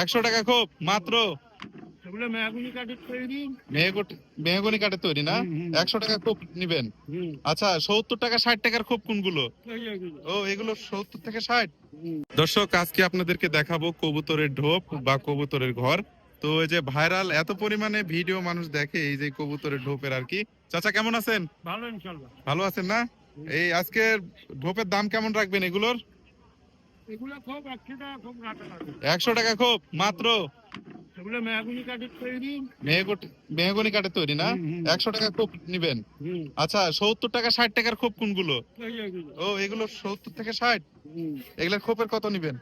একশো টাকা খুব মাত্র। মেহাগুনি তৈরি। কাঠের না। একশো টাকা খুব নিবেন। আচ্ছা সত্তর টাকা ষাট টাকার খুব কোনগুলো? ও এগুলো সত্তর থেকে ষাট? দর্শক আজকে আপনাদেরকে দেখাবো কবুতরের ঢোপ বা কবুতরের ঘর। তো এই যে ভাইরাল এত পরিমাণে ভিডিও মানুষ দেখে এই যে কবুতরের ঢোপের আর কি। চাচা কেমন আছেন? ভালো ভালো আছেন না? এই আজকে ঢোপের দাম কেমন রাখবেন এগুলোর? একশো টাকা খুব মাত্র? মেহাগুনি কাঠের তৈরি। না। একশো টাকা খুব নিবেন। আচ্ছা সত্তর টাকা ষাট টাকার খুব কোনগুলো? ও এগুলো সত্তর থেকে ষাট? এগুলোর খোপের কত নিবেন?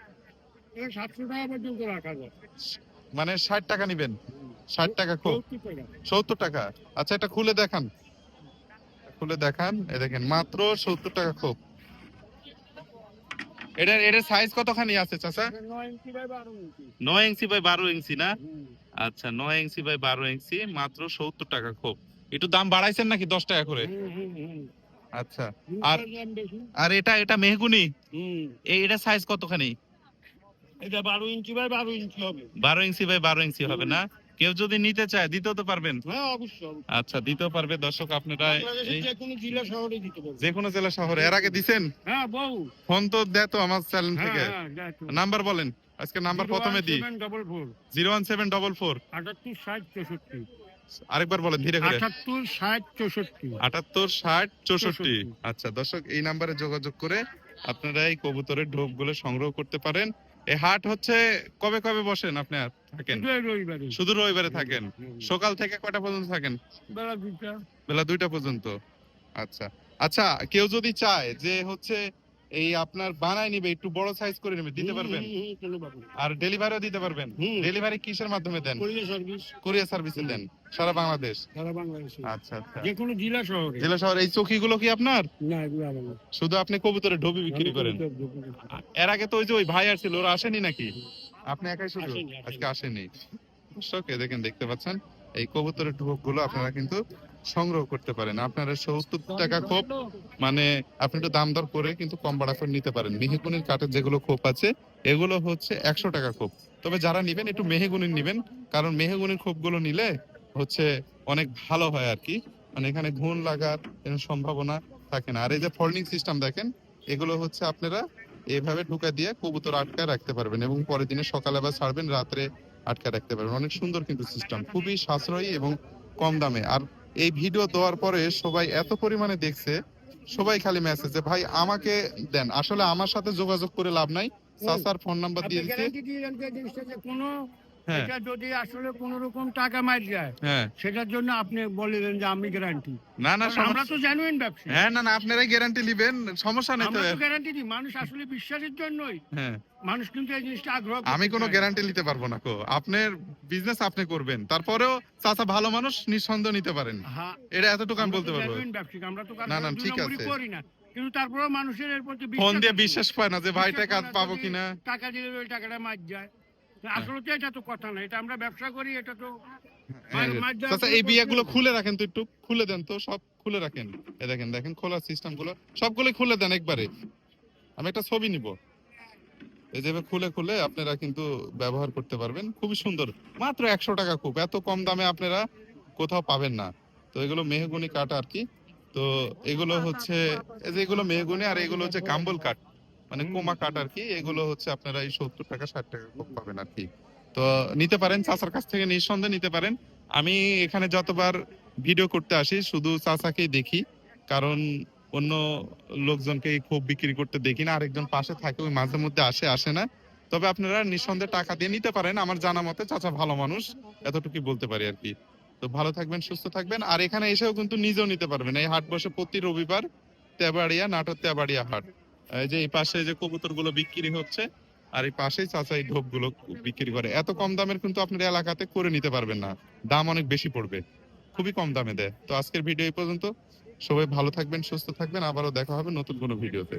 মানে ষাট টাকা নিবেন? ষাট টাকা খোপ সত্তর টাকা। আচ্ছা এটা খুলে দেখান। খুলে দেখান এই দেখেন মাত্র সত্তর টাকা খোপ এটার এটার সাইজ কতখানি আছে চাচা? নয় ইঞ্চি বাই বারো ইঞ্চি। না? আচ্ছা নয় ইঞ্চি বাই বারো ইঞ্চি মাত্র সত্তর টাকা খোপ। একটু দাম বাড়াইছেন নাকি দশ টাকা করে। আচ্ছা আর আর এটা এটা মেহগুনি? এই এটা সাইজ কতখানি? এটা বারো ইঞ্চি বাই বারো ইঞ্চি হবে। বারো ইঞ্চি বাই বারো ইঞ্চি হবে না? কেউ যদি নিতে চায় দিতেও তো পারবেন। হ্যাঁ অবশ্যই। আচ্ছা দিতেও পারবে দর্শক আপনারা যে কোনো জেলা শহরে দিতে পারবে। যে কোনো জেলা শহরে। এর আগে দিছেন? হ্যাঁ ফোন তো দেয় তো আমার চ্যানেল হ্যাঁ থেকে। নাম্বার বলেন। আজকে নাম্বার প্রথমে দিই। Zero one seven double four. আটাত্তর ষাট চৌষট্টি। আরেকবার বলেন ধীরে করে। আটাত্তর ষাট চৌষট্টি। আটাত্তর ষাট চৌষট্টি। চৌষট্টি। আচ্ছা দর্শক এই নাম্বারে যোগাযোগ করে আপনারা এই কবুতরের ঢোপগুলো সংগ্রহ করতে পারেন। এই হাট হচ্ছে কবে কবে বসেন আপনি আর থাকেন? শুধু রবিবারে। শুধু রবিবারে থাকেন? সকাল থেকে কয়টা পর্যন্ত থাকেন? বেলা দুইটা। বেলা দুইটা পর্যন্ত। আচ্ছা। আচ্ছা কেউ যদি চায় যে হচ্ছে এই আপনার বানায় নিবে একটু বড় সাইজ করে নেবে দিতে পারবেন। আর ডেলিভারিও দিতে পারবেন? ডেলিভারি কিসের মাধ্যমে দেন? কোরিয়ার সার্ভিস দেন। সারা বাংলাদেশ? সারা বাংলাদেশে। আচ্ছা আচ্ছা। যে কোনো জেলা শহরে। জেলা শহর এই চৌকিগুলো কি আপনার? না এগুলো শুধু আপনি কবুতরের ঢোবি বিক্রি করেন? এর আগে তো ওই যে ওই ভাই আসছিল ওরা আসেনি নাকি? আপনি একাই শুধু। আজকে আসেনি। দেখেন দেখতে পাচ্ছেন। এই কবুতরের ঢোকগুলো আপনারা কিন্তু সংগ্রহ করতে পারেন। আপনারা সত্তর টাকা খোপ মানে আপনি একটু দাম দর করে কিন্তু কম বাড়া করে নিতে পারেন। মেহেগুনির কাঠের যেগুলো খোপ আছে, এগুলো হচ্ছে একশো টাকা খোপ। তবে যারা নিবেন, একটু মেহেগুনির নিবেন, কারণ মেহেগুনির খোপগুলো নিলে হচ্ছে অনেক ভালো হয় আর কি। মানে এখানে ঘুণ লাগার সম্ভাবনা থাকে না। আর এই যে ফোল্ডিং সিস্টেম দেখেন, এগুলো হচ্ছে আপনারা এভাবে ঢুকা দিয়ে কবুতর আটকায় রাখতে পারবেন এবং পরের দিনে সকালে আবার ছাড়বেন, রাত্রে আটকায় রাখতে পারবেন। অনেক সুন্দর কিন্তু সিস্টেম খুবই সাশ্রয়ী এবং কম দামে। আর এই ভিডিও দেওয়ার পরে সবাই এত পরিমাণে দেখছে সবাই খালি মেসেজ যে ভাই আমাকে দেন। আসলে আমার সাথে যোগাযোগ করে লাভ নাই। সাসার ফোন নাম্বার দিয়ে দিতে হ্যাঁ। এটা যদি আসলে কোন রকম টাকা মার যায় হ্যাঁ। সেটার জন্য আপনি বলিলেন যে আমি গ্যারান্টি না না আমরা তো জেনুইন ব্যবসা হ্যাঁ না না আপনারাই গ্যারান্টি নেবেন সমস্যা নেই তো। গ্যারান্টি দিই মানুষ আসলে বিশ্বাসের জন্যই। হ্যাঁ। মানুষ কিন্তু এই জিনিসটা আগ্রহ আমি কোনো গ্যারান্টি নিতে পারব না কো। আপনার বিজনেস আপনি করবেন। তারপরেও চাচা ভালো মানুষ নিঃসন্দেহ নিতে পারেন। এটা এতটুকু আমি বলতে পারব। আমরা তো না, না, ঠিক আছে। করি না। কিন্তু তারপরেও মানুষের এর প্রতি ফোন দিয়ে বিশ্বাস পায় না যে ভাইটা কাজ পাবো কিনা? টাকা দিলে ওই টাকাটা মার যায়। আসলে তো এটা তো কথা না এটা আমরা ব্যবসা করি এটা তো হ্যাঁ, কোনো এই বিয়াগুলো খুলে রাখেন তো একটু খুলে দেন তো সব খুলে রাখেন। এ দেখেন দেখেন খোলার সিস্টেমগুলো সবগুলো খুলে দেন একবারে। আমি একটা ছবি নিব। এই যে খুলে খুলে আপনারা কিন্তু ব্যবহার করতে পারবেন খুবই সুন্দর। মাত্র একশো টাকা খুব এত কম দামে আপনারা কোথাও পাবেন না। তো এগুলো মেহগুনি কাঠ আর কি। তো এগুলো হচ্ছে এগুলো মেহগুনি আর এগুলো হচ্ছে কাম্বল কাঠ। মানে কোমা কাঠ আর কি এগুলো হচ্ছে আপনারা এই সত্তর টাকা ষাট টাকা পাবেন আর কি তো নিতে পারেন চাচার কাছ থেকে নিঃসন্দেহে নিতে পারেন। আমি এখানে যতবার ভিডিও করতে আসি শুধু চাচাকেই দেখি কারণ অন্য লোকজনকে খুব বিক্রি করতে দেখি না আরেকজন পাশে থাকে ওই মাঝে মধ্যে আসে আসে না। তবে আপনারা নিঃসন্দেহে টাকা দিয়ে নিতে পারেন আমার জানা মতে চাচা ভালো মানুষ এতটুকুই বলতে পারি আর কি তো ভালো থাকবেন সুস্থ থাকবেন আর এখানে এসেও কিন্তু নিজেও নিতে পারবেন। এই হাট বসে প্রতি রবিবার তেবাড়িয়া নাটোর তেবাড়িয়া হাট। এই যে এই পাশে যে কবুতরগুলো বিক্রি হচ্ছে, আর এই পাশেই চাচাই ঢোপগুলো বিক্রি করে। এত কম দামের কিন্তু আপনার এলাকাতে করে নিতে পারবেন না। দাম অনেক বেশি পড়বে। খুবই কম দামে দেয়। তো আজকের ভিডিও এই পর্যন্ত। সবাই ভালো থাকবেন, সুস্থ থাকবেন। আবারও দেখা হবে নতুন কোনো ভিডিওতে।